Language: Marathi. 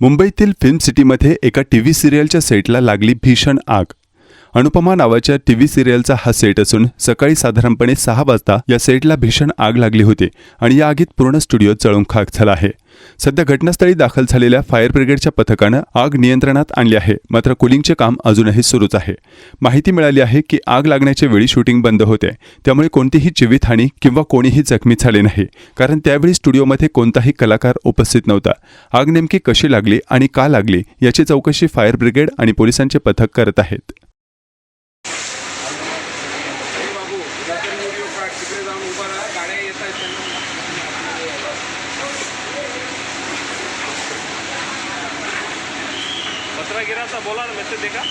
मुंबईतील फिल्म सिटीमध्ये एका टीव्ही सिरियलच्या सेटला लागली भीषण आग. अनुपमा नावाच्या टी व्ही सिरियलचा हा सेट असून सकाळी साधारणपणे सहा वाजता या सेटला भीषण आग लागली होती आणि या आगीत पूर्ण स्टुडिओ जळून खाक झाला आहे. सध्या घटनास्थळी दाखल झालेल्या फायर ब्रिगेडच्या पथकानं आग नियंत्रणात आणली आहे मात्र कुलिंगचे काम अजूनही सुरूच आहे. माहिती मिळाली आहे की आग लागण्याच्या वेळी शूटिंग बंद होते त्यामुळे कोणतीही जीवितहानी किंवा कोणीही जखमी झाले नाही कारण त्यावेळी स्टुडिओमध्ये कोणताही कलाकार उपस्थित नव्हता. आग नेमकी कशी लागली आणि का लागली याची चौकशी फायर ब्रिगेड आणि पोलिसांचे पथक करत आहेत. तिकडे जाऊन उभा राहा गाड्या येत आहेत त्यांना. पत्रागिराचा बोला ना मेसेज दे का